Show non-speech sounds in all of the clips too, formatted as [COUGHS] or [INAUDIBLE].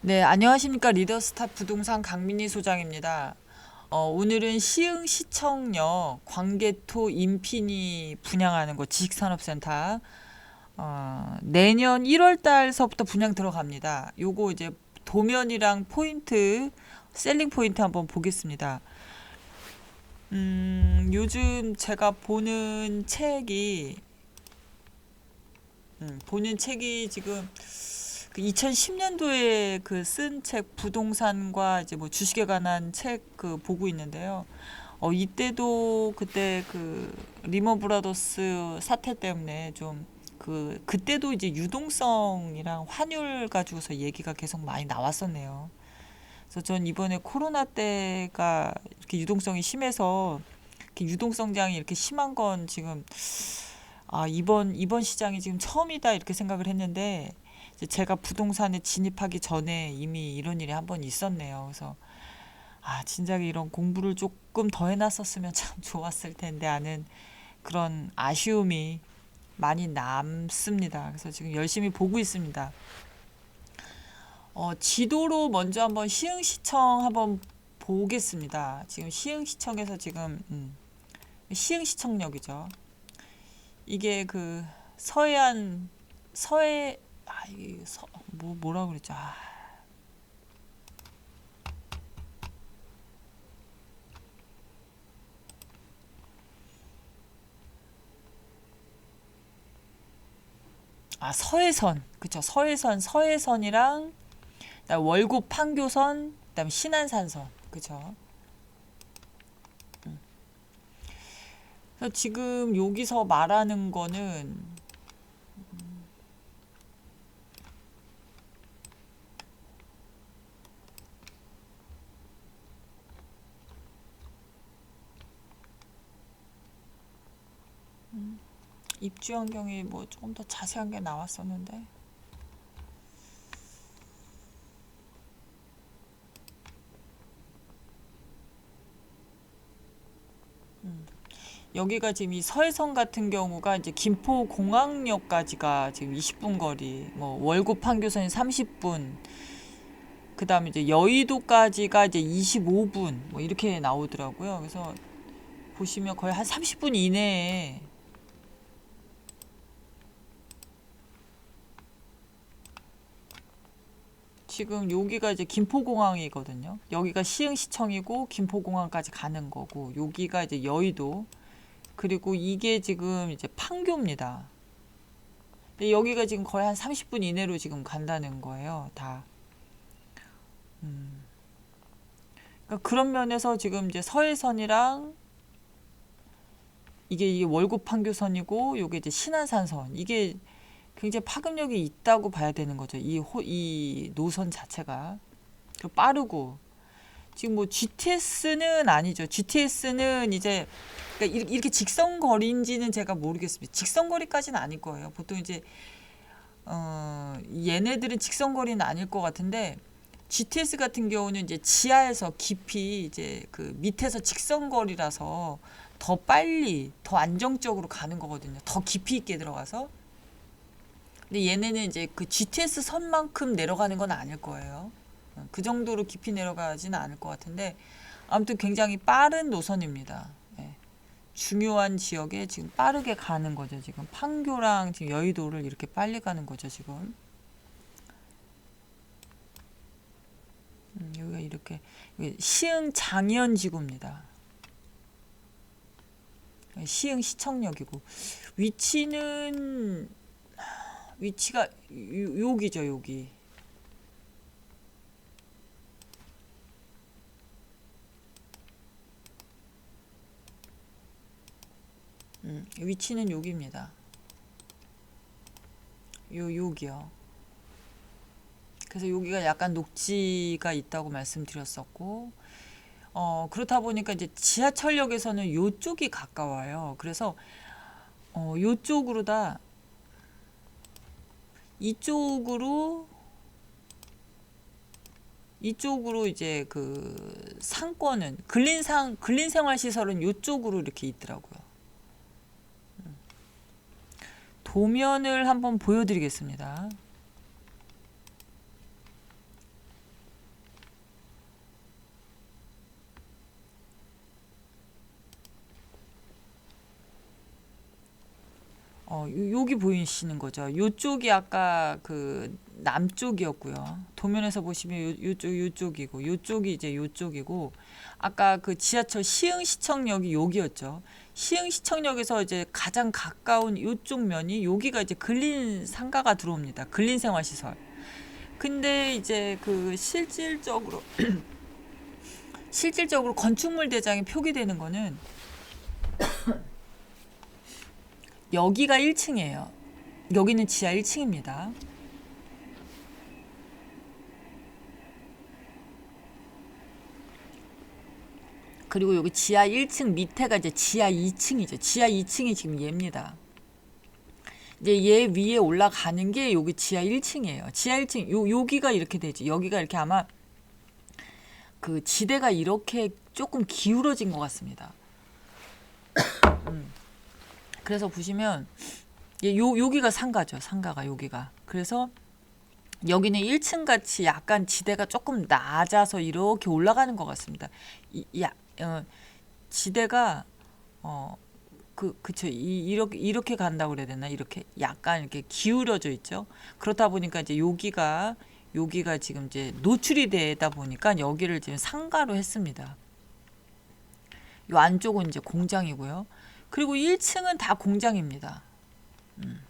네, 안녕하십니까. 리더스타 부동산 강민희 소장입니다. 어, 오늘은 시흥 시청역 광개토 인피니 분양하는 곳 지식산업센터 어, 내년 1월 달서부터 분양 들어갑니다. 요거 이제 도면이랑 포인트 셀링 포인트 한번 보겠습니다. 음, 요즘 제가 보는 책이 음, 보는 책이 지금 그 2010년도에 그 쓴 책 부동산과 이제 뭐 주식에 관한 책 그 보고 있는데요. 어 이때도 그때 그 리먼 브라더스 사태 때문에 좀 그 그때도 이제 유동성이랑 환율 가지고서 얘기가 계속 많이 나왔었네요. 그래서 전 이번에 코로나 때가 이렇게 유동성이 심해서 이렇게 유동성장이 이렇게 심한 건 지금 아 이번 이번 시장이 지금 처음이다 이렇게 생각을 했는데 이 제 제가 부동산에 진입하기 전에 이미 이런 일이 한 번 있었네요. 그래서 아, 진작에 이런 공부를 조금 더 해놨었으면 참 [LAUGHS] 좋았을 텐데 하는 그런 아쉬움이 많이 남습니다. 그래서 지금 열심히 보고 있습니다. 어, 지도로 먼저 한번 시흥시청 한번 보겠습니다. 지금 시흥시청에서 지금 음, 시흥시청역이죠. 이게 그 서해안 서해 아 이게 서, 뭐 뭐라 그랬죠? 아. 아 서해선 그쵸 서해선 서해선이랑 월곡 판교선 그다음 신안산선 그쵸 음. 그래서 지금 여기서 말하는 거는 입주 환경이 뭐 조금 더 자세한 게 나왔었는데 음. 여기가 지금 이 서해선 같은 경우가 이제 김포 공항역까지가 지금 20분 거리, 뭐 월곡 판교선이 30분, 그 다음에 이제 여의도까지가 이제 25분, 뭐 이렇게 나오더라고요. 그래서 보시면 거의 한 30분 이내에 지금 여기가 이제 김포공항이거든요. 여기가 시흥시청이고 김포공항까지 가는 거고 여기가 이제 여의도 그리고 이게 지금 이제 판교입니다. 여기가 지금 거의 한 30분 이내로 지금 간다는 거예요. 다. 음. 그러니까 그런 면에서 지금 이제 서해선이랑 이게 이게 월곡 판교선이고 요게 이제 신안산선 이게 굉장히 파급력이 있다고 봐야 되는 거죠. 이, 호, 이 노선 자체가 그 빠르고 지금 뭐 GTS는 아니죠. GTS는 이제 그러니까 이렇게- 직선 거리인지는 제가 모르겠습니다. 직선 거리까지는 아닐 거예요. 보통 이제 어 얘네들은 직선 거리는 아닐 것 같은데 GTS 같은 경우는 이제 지하에서 깊이 이제 그 밑에서 직선 거리라서 더 빨리 더 안정적으로 가는 거거든요. 더 깊이 있게 들어가서 근데 얘네는 이제 그 GTS 선만큼 내려가는 건 아닐 거예요. 어, 그 정도로 깊이 내려가지는 않을 것 같은데 아무튼 굉장히 빠른 노선입니다. 예. 중요한 지역에 지금 빠르게 가는 거죠. 지금 판교랑 지금 여의도를 이렇게 빨리 가는 거죠. 지금 음, 여기가 이렇게 여기 시흥 장현 지구입니다. 예, 시흥 시청역이고 위치는 위치가 요, 여기죠 여기. 음, 위치는 여기입니다. 요 여기요. 그래서 여기가 약간 녹지가 있다고 말씀드렸었고 어 그렇다 보니까 이제 지하철역에서는 요쪽이 가까워요. 그래서 어 요쪽으로 다 이쪽으로 이쪽으로 이제 그 상권은 근린상 근린생활시설은 이쪽으로 이렇게 있더라고요. 음. 도면을 한번 보여드리겠습니다. 요- 여기 보이시는 거죠. 요쪽이 아까 그 남쪽이었고요. 도면에서 보시면 요, 요쪽 요쪽이고 요쪽이 이제 요쪽이고 아까 그 지하철 시흥시청역이 여기였죠. 시흥시청역에서 이제 가장 가까운 요쪽 면이 여기가 이제 근린 상가가 들어옵니다. 근린 생활시설. 근데 이제 그 실질적으로 [CLEARS THROAT] 실질적으로 건축물 대장이 표기되는 거는 여기가 1층이에요. 여기는 지하 1층입니다. 그리고 여기 지하 1층 밑에가 이제 지하 2층이죠. 지하 2층이 지금 얘입니다. 이제 얘 위에 올라가는 게 여기 지하 1층이에요. 지하 1층 요 여기가 이렇게 되지. 여기가 이렇게 아마 그 지대가 이렇게 조금 기울어진 것 같습니다. [COUGHS] 음. 그래서 보시면 예, 요 여기가 상가죠. 상가가 여기가. 그래서 여기는 1층 같이 약간 지대가 조금 낮아서 이렇게 올라가는 것 같습니다. 이, 야, 어, 지대가 어, 그 그쵸 이, 이렇게 이렇게 간다고 그래야 되나 이렇게 약간 이렇게 기울어져 있죠. 그렇다 보니까 이제 여기가 여기가 지금 이제 노출이 되다 보니까 여기를 지금 상가로 했습니다. 요 안쪽은 이제 공장이고요. 그리고 1층은 다 공장입니다. 음.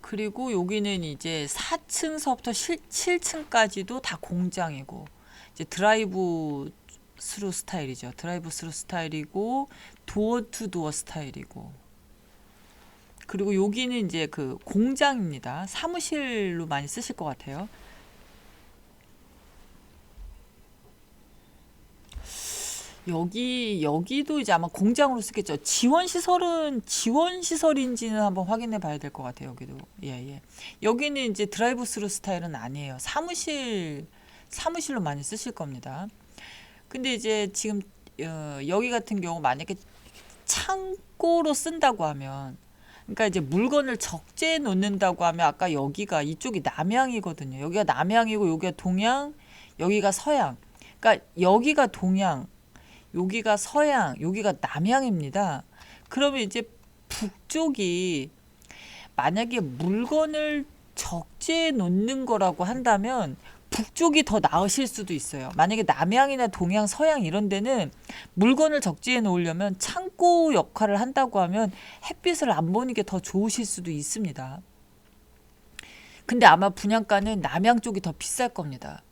그리고 여기는 이제 4층서부터 7 층까지도 다 공장이고 이제 드라이브 스루 스타일이죠. 드라이브 스루 스타일이고 도어 투 도어 스타일이고 그리고 여기는 이제 그 공장입니다. 사무실로 많이 쓰실 것 같아요. 여기 여기도 이제 아마 공장으로 쓰겠죠. 지원 시설은 지원 시설인지는 한번 확인해 봐야 될 것 같아요. 여기도 예 예. 여기는 이제 드라이브 스루 스타일은 아니에요. 사무실 사무실로 많이 쓰실 겁니다. 근데 이제 지금 어, 여기 같은 경우 만약에 창고로 쓴다고 하면 그러니까 이제 물건을 적재해 놓는다고 하면 아까 여기가 이쪽이 남향이거든요. 여기가 남향이고 여기가 동향, 여기가 서향. 그러니까 여기가 동향, 여기가 서향, 여기가 남향입니다. 그러면 이제 북쪽이 만약에 물건을 적재해 놓는 거라고 한다면 북쪽이 더 나으실 수도 있어요. 만약에 남향이나 동향, 서향 이런 데는 물건을 적재해 놓으려면 창고 역할을 한다고 하면 햇빛을 안 보는 게 더 좋으실 수도 있습니다. 근데 아마 분양가는 남향 쪽이 더 비쌀 겁니다.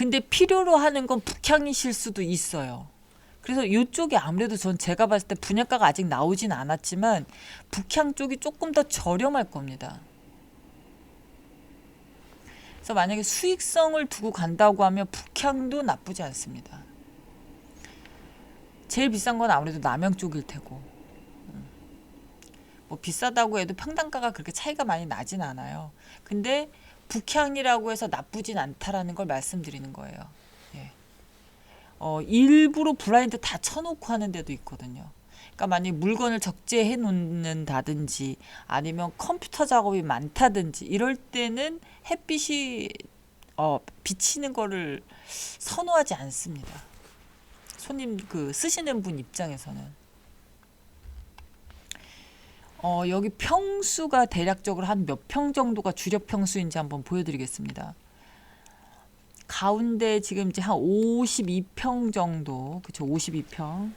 근데 필요로 하는 건 북향이실 수도 있어요. 그래서 이쪽이 아무래도 전 제가 봤을 때 분양가가 아직 나오진 않았지만 북향 쪽이 조금 더 저렴할 겁니다. 그래서 만약에 수익성을 두고 간다고 하면 북향도 나쁘지 않습니다. 제일 비싼 건 아무래도 남양 쪽일 테고. 음. 뭐 비싸다고 해도 평당가가 그렇게 차이가 많이 나진 않아요. 근데 북향이라고 해서 나쁘진 않다라는 걸 말씀드리는 거예요. 예. 어, 일부러 블라인드 다 쳐놓고 하는 데도 있거든요. 그러니까 만약 물건을 적재해 놓는다든지 아니면 컴퓨터 작업이 많다든지 이럴 때는 햇빛이 어, 비치는 거를 선호하지 않습니다. 손님 그 쓰시는 분 입장에서는 어, 여기 평수가 대략적으로 한 몇 평 정도가 주력 평수인지 한번 보여드리겠습니다. 가운데 지금 이제 한 52평 정도, 그쵸? 52평.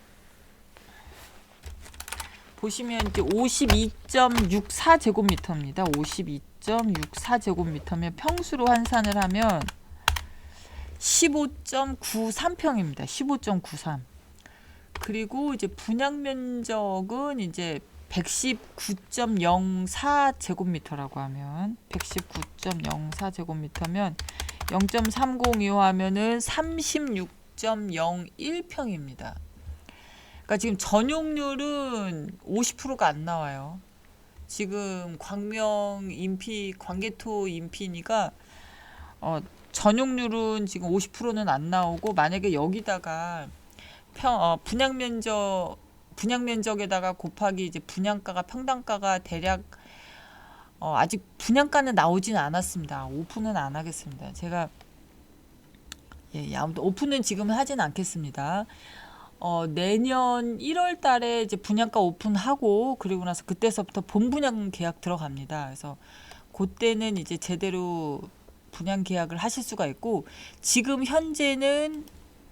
보시면 이제 52.64 제곱미터입니다. 52.64 제곱미터면 평수로 환산을 하면 15.93평입니다. 15.93. 그리고 이제 분양 면적은 이제 119.04 제곱미터라고 하면 119.04 제곱미터면 0.302호 하면은 36.01평입니다. 그러니까 지금 전용률은 50%가 안 나와요. 지금 광명 인피 광개토 인피니까 어, 전용률은 지금 50%는 안 나오고 만약에 여기다가 평 어, 분양 면적 분양 면적에다가 곱하기 이제 분양가가 평당가가 대략 어, 아직 분양가는 나오진 않았습니다. 오픈은 안 하겠습니다. 제가 예, 예, 아무튼 오픈은 지금 하진 않겠습니다. 어, 내년 1월 달에 이제 분양가 오픈하고 그리고 나서 그때서부터 본 분양 계약 들어갑니다. 그래서 그때는 이제 제대로 분양 계약을 하실 수가 있고 지금 현재는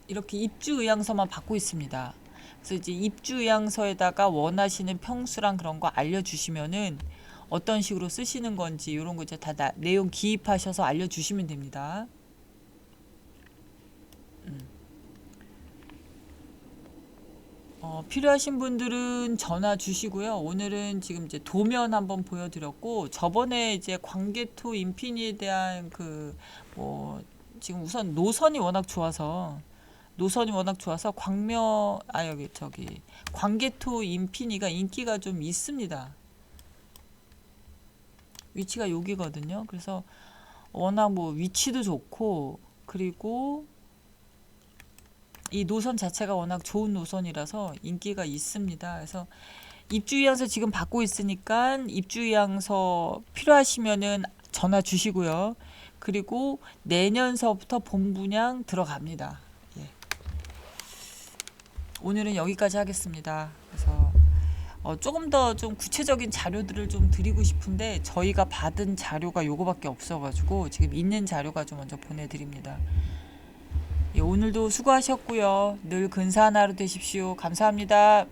이렇게 입주 의향서만 받고 있습니다. 그래서 이제 입주 의향서에다가 원하시는 평수랑 그런 거 알려주시면은 어떤 식으로 쓰시는 건지 이런 거 이제 다 나- 내용 기입하셔서 알려주시면 됩니다. 어, 필요하신 분들은 전화 주시고요. 오늘은 지금 이제 도면 한번 보여드렸고 저번에 이제 광개토 인피니에 대한 그 뭐 지금 우선 노선이 워낙 좋아서 노선이 워낙 좋아서 광명 아 여기 저기 광개토 인피니가 인기가 좀 있습니다. 위치가 여기거든요. 그래서 워낙 뭐 위치도 좋고 그리고 이 노선 자체가 워낙 좋은 노선이라서 인기가 있습니다. 그래서 입주의향서 지금 받고 있으니까 입주의향서 필요하시면은 전화 주시고요. 그리고 내년서부터 본분양 들어갑니다. 예. 오늘은 여기까지 하겠습니다. 그래서 어, 조금 더 좀 구체적인 자료들을 좀 드리고 싶은데 저희가 받은 자료가 요거밖에 없어가지고 지금 있는 자료가 좀 먼저 보내드립니다. 예, 오늘도 수고하셨고요. 늘 근사한 하루 되십시오. 감사합니다.